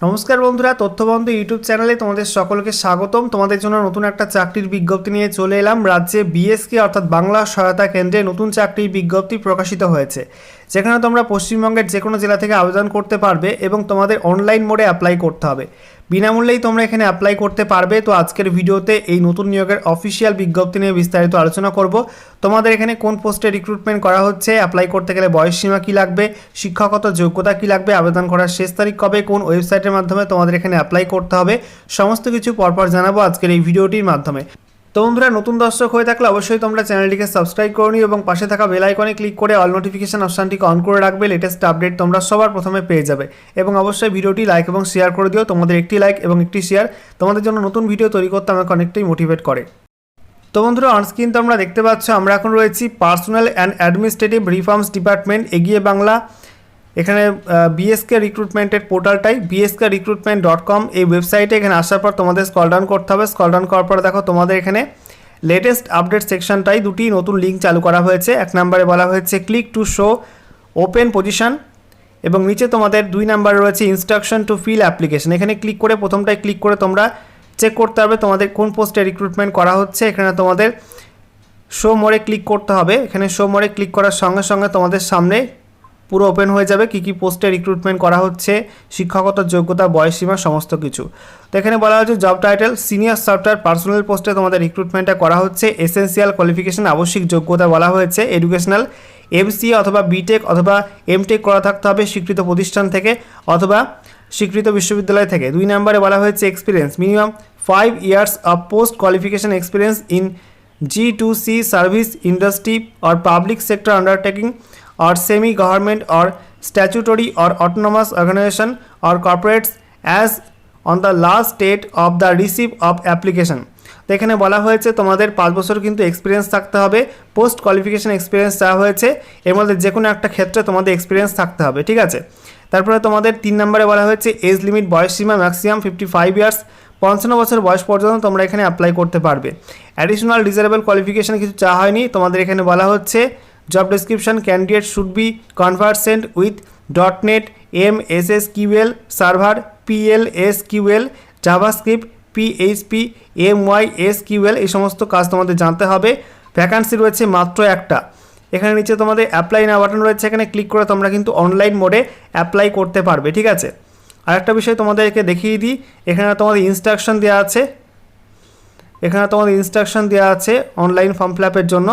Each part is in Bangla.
নমস্কার বন্ধুরা, তথ্যবন্ধু ইউটিউব চ্যানেলে তোমাদের সকলকে স্বাগতম। তোমাদের জন্য নতুন একটা চাকরির বিজ্ঞপ্তি নিয়ে চলে এলাম। রাজ্যে বিএসকে অর্থাৎ বাংলা সহায়তা কেন্দ্রে নতুন চাকরির বিজ্ঞপ্তি প্রকাশিত হয়েছে। যেখানে তোমরা পশ্চিমবঙ্গের যে কোনো জেলা থেকে আবেদন করতে পারবে এবং তোমাদের অনলাইন মোডে অ্যাপ্লাই করতে হবে। বিনামূল্যেই তোমরা এখানে অ্যাপ্লাই করতে পারবে। তো আজকের ভিডিওতে এই নতুন নিয়োগের অফিসিয়াল বিজ্ঞপ্তি নিয়ে বিস্তারিত আলোচনা করব। তোমাদের এখানে কোন পোস্টে রিক্রুটমেন্ট করা হচ্ছে অ্যাপ্লাই করতে গেলে বয়স সীমা কী লাগবে, শিক্ষাগত যোগ্যতা কী লাগবে, আবেদন করার শেষ তারিখ কবে, কোন ওয়েবসাইটের মাধ্যমে তোমাদের এখানে অ্যাপ্লাই করতে হবে, সমস্ত কিছু পরপর জানাব আজকের এই ভিডিওটির মাধ্যমে। তো বন্ধুরা নতুন দর্শক হয়ে থাকলে অবশ্যই তোমরা চ্যানেলটিকে সাবস্ক্রাইব করে নিও এবং পাশে থাকা বেল আইকনে ক্লিক করে অল নোটিফিকেশন অপশানটিকে অন করে রাখবে লেটেস্ট আপডেট তোমরা সবার প্রথমে পেয়ে যাবে। এবং অবশ্যই ভিডিওটি লাইক এবং শেয়ার করে দিও, তোমাদের একটি লাইক এবং একটি শেয়ার তোমাদের জন্য নতুন ভিডিও তৈরি করতে আমাকে অনেকটাই মোটিভেট করে। তো বন্ধুরা অনস্ক্রিন তোমরা দেখতে পাচ্ছ, আমরা এখন রয়েছি personnel and administrative reforms department এগিয়ে বাংলা। এখানে বিএসকে রিক্রুটমেন্টের পোর্টালটাই বিএসকে রিক্রুটমেন্ট ডট কম এই ওয়েবসাইটে এখানে আসার পর তোমাদের স্কল ডাউন করতে হবে। স্কল ডাউন করার পর দেখো তোমাদের এখানে লেটেস্ট আপডেট সেকশনটাই দুটি নতুন লিঙ্ক চালু করা হয়েছে। এক নম্বরে বলা হয়েছে click to show open position এবং নিচে তোমাদের দুই নাম্বার রয়েছে ইনস্ট্রাকশন টু ফিল অ্যাপ্লিকেশন এখানে ক্লিক করে প্রথমটায় ক্লিক করে তোমরা চেক করতে হবে তোমাদের কোন পোস্টে রিক্রুটমেন্ট করা হচ্ছে। এখানে তোমাদের শো মোড়ে ক্লিক করতে হবে। এখানে শো মোড়ে ক্লিক করার সঙ্গে সঙ্গে তোমাদের সামনে পুরো ওপেন হয়ে যাবে। কী কী পোস্টে রিক্রুটমেন্ট করা হচ্ছে, শিক্ষাগত যোগ্যতা বয়সীমা সমস্ত কিছু। তো এখানে বলা হচ্ছে job title senior software personnel পোস্টে তোমাদের রিক্রুটমেন্টটা করা হচ্ছে। এসেন্সিয়াল কোয়ালিফিকেশন আবশ্যিক যোগ্যতা বলা হয়েছে। এডুকেশনাল এমসিএ অথবা বিটেক অথবা এমটেক করা থাকতে হবে স্বীকৃত প্রতিষ্ঠান থেকে অথবা স্বীকৃত বিশ্ববিদ্যালয় থেকে। দুই নম্বরে বলা হয়েছে experience minimum five years of post qualification experience in G to C service industry or public sector undertaking or semi-government or statutory or autonomous organization or corporates as on the last date of the receipt of application. তো এখানে বলা হয়েছে তোমাদের পাঁচ বছর কিন্তু এক্সপিরিয়েন্স থাকতে হবে পোস্ট কোয়ালিফিকেশন এক্সপিরিয়েন্স চাওয়া হয়েছে, এর মধ্যে যে কোনো একটা ক্ষেত্রে তোমাদের এক্সপিরিয়েন্স থাকতে হবে, ঠিক আছে? তারপরে তোমাদের তিন নম্বরে বলা হয়েছে এজ লিমিট বয়স সীমা ম্যাক্সিমাম ফিফটি ফাইভ ইয়ার্স পঞ্চান্ন বছর বয়স পর্যন্ত তোমরা এখানে অ্যাপ্লাই করতে পারবে। অ্যাডিশনাল ডিজারেবল কোয়ালিফিকেশন কিছু চাওয়া হয়নি, তোমাদের এখানে বলা হচ্ছে job description candidate should be conversant with .NET MSSQL server PLSQL JavaScript PHP MySQL এই সমস্ত কাজ তোমাদের জানতে হবে। ভ্যাকান্সি রয়েছে মাত্র একটা। এখানে নিচে তোমাদের অ্যাপ্লাই না বাটন রয়েছে, এখানে ক্লিক করে তোমরা কিন্তু অনলাইন মোডে অ্যাপ্লাই করতে পারবে, ঠিক আছে? আর একটা বিষয় তোমাদেরকে দেখিয়ে দিই, এখানে তোমাদের ইনস্ট্রাকশন দেওয়া আছে। এখানে তোমাদের ইনস্ট্রাকশন দেওয়া আছে অনলাইন ফর্ম ফিল জন্য।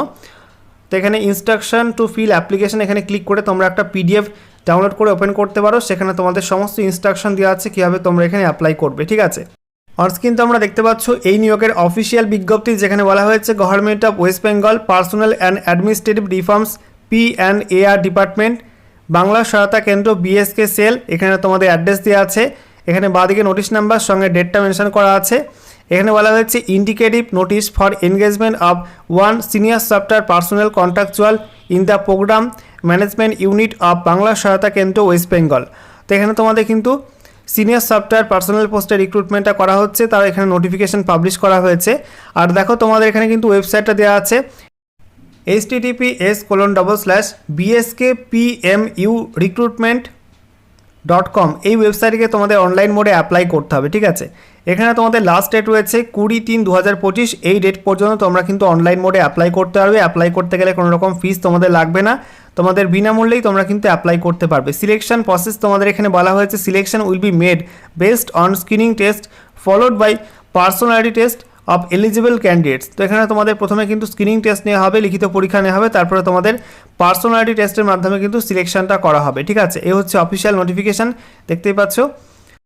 তো এখানে ইনস্ট্রাকশন টু ফিল অ্যাপ্লিকেশন এখানে ক্লিক করে তোমরা একটা পিডিএফ ডাউনলোড করে ওপেন করতে পারো। সেখানে তোমাদের সমস্ত ইনস্ট্রাকশন দেওয়া আছে, কীভাবে তোমরা এখানে অ্যাপ্লাই করবে, ঠিক আছে? অনস্ক্রিন তোমরা দেখতে পাচ্ছ এই নিয়োগের অফিসিয়াল বিজ্ঞপ্তি, যেখানে বলা হয়েছে government of West Bengal personnel and administrative reforms P and R department Bangla Sahayata Kendra BSK sell এখানে তোমাদের অ্যাড্রেস দেওয়া আছে। এখানে বাদিকে নোটিশ নাম্বার সঙ্গে ডেটটা মেনশন করা আছে। এখানে বলা হয়েছে indicative notice for engagement of one senior software personnel contractual in the programme management unit of Bangla Sahayata Kendra West Bengal তো এখানে তোমাদের কিন্তু সিনিয়র সফটওয়্যার পার্সোনাল পোস্টে রিক্রুটমেন্টটা করা হচ্ছে, তার এখানে নোটিফিকেশন পাবলিশ করা হয়েছে। আর দেখো, তোমাদের এখানে কিন্তু ওয়েবসাইটটা দেওয়া আছে H TTP S colon double slash BSK PMU recruitment dot com এই ওয়েবসাইটকে তোমাদের অনলাইন মোডে অ্যাপ্লাই করতে হবে, ঠিক আছে? এখানে তোমাদের লাস্ট ডেট রয়েছে কুড়ি তিন দু হাজার পঁচিশ, এই ডেট পর্যন্ত তোমরা কিন্তু অনলাইন মোডে অ্যাপ্লাই করতে পারবে। অ্যাপ্লাই করতে গেলে কোনো রকম ফিস তোমাদের লাগবে না। তোমাদের বিনামূল্যেই তোমরা কিন্তু অ্যাপ্লাই করতে পারবে। সিলেকশন প্রসেস তোমাদের এখানে বলা হয়েছে selection will be made based on screening test followed by personality test of eligible candidates তো এখানে তোমাদের প্রথমে কিন্তু স্ক্রিনিং টেস্ট নেওয়া হবে, লিখিত পরীক্ষা নেওয়া হবে, তারপরে তোমাদের পার্সোনালিটি টেস্টের মাধ্যমে কিন্তু সিলেকশনটা করা হবে, ঠিক আছে? এ হচ্ছে অফিসিয়াল নোটিফিকেশান দেখতেই পাচ্ছ?